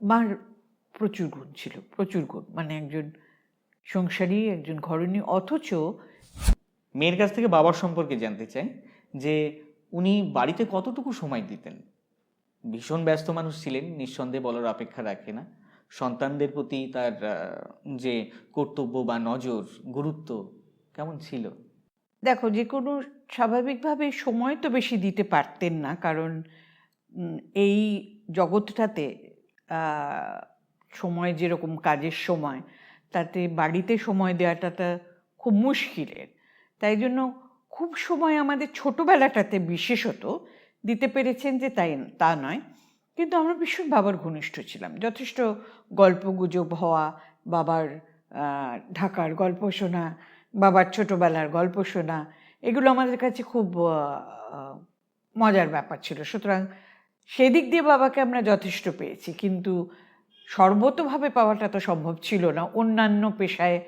মার প্রচুর গুণ ছিল, প্রচুর গুণ। মানে একজন সংসারী, একজন ঘরণী, অথচ মেয়ের কাছ থেকে বাবার সম্পর্কে জানতে চাই যে উনি বাড়িতে কতটুকু সময় দিতেন? ভীষণ ব্যস্ত মানুষ ছিলেন, নিঃসন্দেহে বলার অপেক্ষা রাখে না। সন্তানদের প্রতি তার যে কর্তব্য বা নজর, গুরুত্ব কেমন ছিল? দেখো, যে কোনো স্বাভাবিকভাবে সময় তো বেশি দিতে পারতেন না, কারণ এই জগৎটাতে সময় যেরকম কাজের সময়, তাতে বাড়িতে সময় দেওয়াটা খুব মুশকিলের। তাই জন্য খুব সময় আমাদের ছোটোবেলাটাতে বিশেষত দিতে পেরেছেন যে তাই, তা নয়। কিন্তু আমরা ভীষণ বাবার ঘনিষ্ঠ ছিলাম। যথেষ্ট গল্প গুজব হওয়া, বাবার ঢাকার গল্প শোনা, বাবার ছোটোবেলার গল্প শোনা, এগুলো আমাদের কাছে খুব মজার ব্যাপার ছিল। সুতরাং সেদিক দিয়ে বাবাকে আমরা যথেষ্ট পেয়েছি কিন্তু সর্বতভাবে পাওয়াটা তো সম্ভব ছিল না। অন্যান্য পেশায়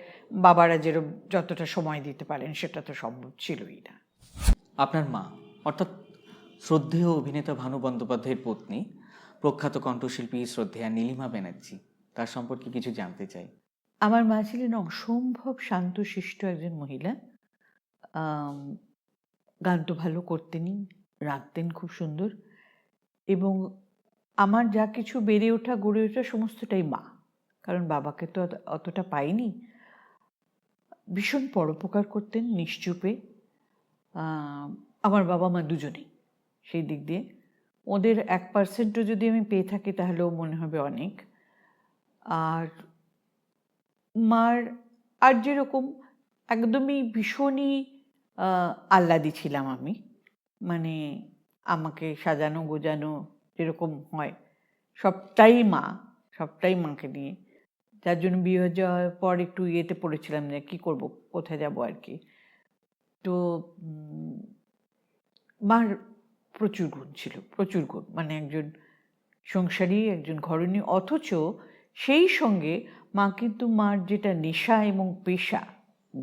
বাবারা যেরকম যতটা সময় দিতে পারেন সেটা তো সম্ভব ছিলই না। আপনার মা অর্থাৎ শ্রদ্ধেয় অভিনেতা ভানু বন্দ্যোপাধ্যায়ের পত্নী প্রখ্যাত কণ্ঠশিল্পী শ্রদ্ধেয়া নীলিমা ব্যানার্জি তার সম্পর্কে কিছু জানতে চাই। আমার মা ছিলেন অসম্ভব শান্তশিষ্ট একজন মহিলা। গান তো ভালো করতেনই রাখতেন খুব সুন্দর। এবং আমার যা কিছু বেড়ে ওঠা গড়ে ওঠা সমস্তটাই মা। কারণ বাবাকে তো অতটা পাইনি। ভীষণ পরোপকার করতেন নিশ্চুপে। আমার বাবা মা দুজনেই। সেই দিক দিয়ে। ওদের এক পার্সেন্টও যদি আমি পেয়ে থাকি তাহলেও মনে হবে অনেক। আর মার আর যেরকম একদমই ভীষণই আহ, আহ্লাদি ছিলাম আমি। মানে আমাকে সাজানো, গোজানো যেরকম হয়, সবটাই মা, সবটাই মাকে নিয়ে যার জন্য বিয়ে হয়ে যাওয়ার পর একটু ইয়েতে পড়েছিলাম যে কী করব, কোথায় যাব আর কি। তো মার প্রচুর গুণ ছিল, প্রচুর গুণ। মানে একজন সংসারী, একজন ঘরণী, অথচ সেই সঙ্গে মা কিন্তু মার যেটা নেশা এবং পেশা,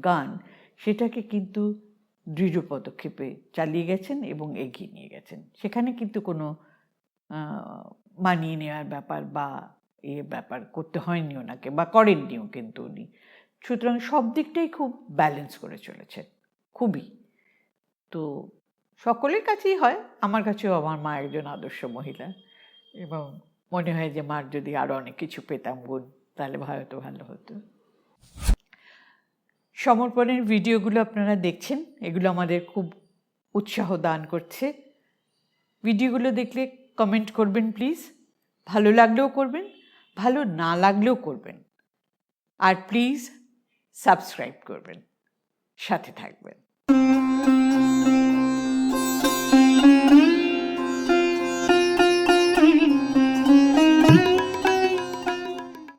গান, সেটাকে কিন্তু দৃঢ় পদক্ষেপে চালিয়ে গেছেন এবং এগিয়ে নিয়ে গেছেন। সেখানে কিন্তু কোনো মানিয়ে নেওয়ার ব্যাপার বা এ ব্যাপার করতে হয়নি ওনাকে বা করেননিও কিন্তু উনি। সুতরাং সব দিকটাই খুব ব্যালেন্স করে চলেছেন, খুবই। তো সকলের কাছেই হয়, আমার কাছেও আমার মা একজন আদর্শ মহিলা এবং মনে হয় যে মার যদি আরও অনেক কিছু পেতাম গুণ, তাহলে হয়তো ভালো হতো। সমর্পণের ভিডিওগুলো আপনারা দেখছেন, এগুলো আমাদের খুব উৎসাহ দান করছে। ভিডিওগুলো দেখলে কমেন্ট করবেন প্লিজ ভালো লাগলেও করবেন, ভালো না লাগলেও করবেন। আর প্লিজ সাবস্ক্রাইব করবেন, সাথে থাকবেন।